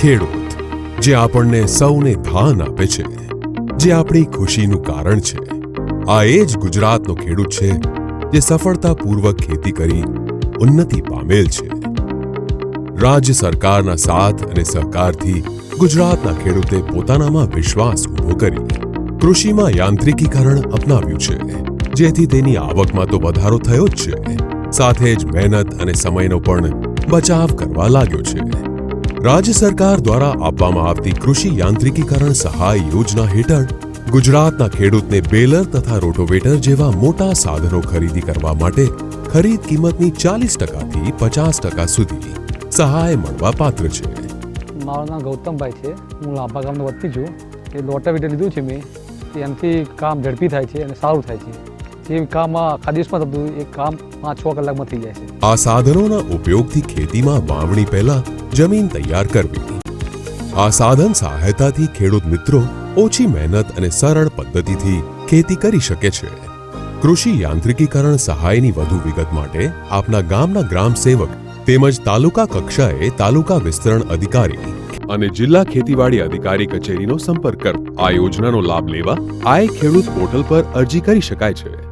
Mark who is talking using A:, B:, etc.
A: ખેડૂત, જે આપણને સૌને ધાન આપે છે, જે આપણી ખુશીનું કારણ છે. આ એ જ ગુજરાતનો ખેડૂત છે, જે સફળતાપૂર્વક ખેતી કરી ઉન્નતિ પામેલ છે. રાજ્ય સરકારના સાથ અને સહકારથી ગુજરાતના ખેડૂતે પોતાનામાં વિશ્વાસ ઊભો કરી કૃષિમાં યાંત્રિકીકરણ અપનાવ્યું છે. જેથી તેની આવકમાં તો વધારો થયો જ છે. સાથે જ મહેનત અને સમયનો પણ બચાવ કરવા લાગ્યો છે. રાજ્ય સરકાર દ્વારા આપવામાં આવતી કૃષિ યાંત્રિકીકરણ સહાય યોજના હેઠળ ગુજરાતના ખેડૂતને બેલર તથા રોટોવેટર જેવા મોટા સાધનો ખરીદી કરવા માટે ખરીદ કિંમતની ચાલીસ ટકાથી પચાસ ટકા સુધી સહાય મળવા પાત્ર છે.
B: મારું નામ ગૌતમભાઈ છે. હું લાંબા ગામનો વતની છું. એ લોટાવીટર લીધું છે મેં. એનાથી કામ ઝડપી થાય છે અને સારું થાય છે. જે કામ આખા દિવસમાં થતું એ કામ પાંચ છ કલાકમાં થઈ જાય છે.
A: આ સાધનોના ઉપયોગથી ખેતીમાં વાવણી પહેલા જમીન તૈયાર કરવી. આ સાધન સહાયતાથી ખેડૂત મિત્રો ઓછી મહેનત અને સરળ પદ્ધતિથી ખેતી કરી શકે છે. કૃષિ યાંત્રિકીકરણ સહાયની વધુ વિગત માટે આપના ગામના ગ્રામ સેવક તેમજ તાલુકા કક્ષાએ તાલુકા વિસ્તરણ અધિકારી અને જિલ્લા ખેતીવાડી અધિકારી કચેરીનો સંપર્ક કરો. આ યોજનાનો લાભ લેવા આ ખેડૂત પોર્ટલ પર અરજી કરી શકાય છે.